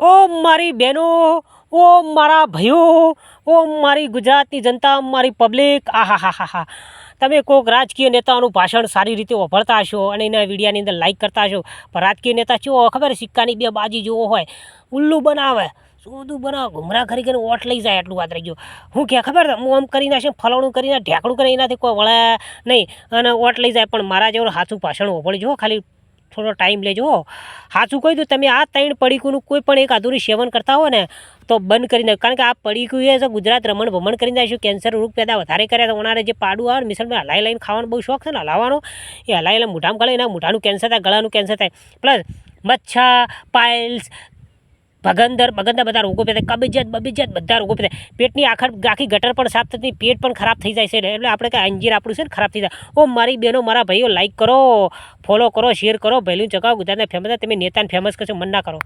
ઓ મારી બહેનો, ઓ મારા ભાઈઓ, ઓ મારી ગુજરાતની જનતા, મારી પબ્લિક આહા હા હા હા તમે કોઈક રાજકીય નેતાનું ભાષણ સારી રીતે વાપરતા હશો અને એના વિડીયાની અંદર લાઈક કરતા હશો, પણ રાજકીય નેતા હોય ખબર? સિક્કાની બે બાજી જેવો હોય. ઉલ્લુ બનાવે. શું બનાવે. ઘુમરા કરી કરીને ઓટ લઈ જાય એટલું વાત રહી ગયું. હું કે, ખબર? હું આમ કરી નાખશે, ફલાણું કરીને ઢેકણું કરીને એનાથી કોઈ વળે નહીં. અને ઓટ લઈ જાય, પણ મારા જેવું સાચું ભાષણ જુઓ ખાલી થોડો ટાઈમ લેજો સાચું કહી દઉં, તમે આ ત્રણ પડીકુનું કોઈ પણ એક અધૂરી સેવન કરતા હો ને, તો બંધ કરી નાખ. કારણ કે આ પડીકું એ ગુજરાત રમણ ભમણ કરી નાખ્યું કેન્સર રોગ પેદા વધારે કર્યા તો ઓનારે જે પાડું આવે મિસલમાં હલાઈ લઈને ખાવાનો બહુ શોખ છે ને, હલાવવાનો. એ હલાઈ લઈને મોઢામાં ગળે એના મોઢાનું કેન્સર થાય, ગળાનું કેન્સર થાય. પ્લસ મચ્છા પાઇલ્સ ભગંદર ભગંદર બધા રોગો પેદા, કબજિયાત, બબજિયાત બધા રોગો પેદા. પેટની આખર, આખી ગટર પણ સાફ થતી, પેટ પણ ખરાબ થઈ જાય છે. એટલે આપણે કાંઈ અંજીર આપણું છે ને ખરાબ થઈ જાય. ઓ મારી બહેનો, મારા ભાઈઓ લાઈક કરો ફોલો કરો શેર કરો ભૈલું ચગાવો ગુજરાતને ફેમસ તમે નેતાને ફેમસ કરશો, મન ના કરો.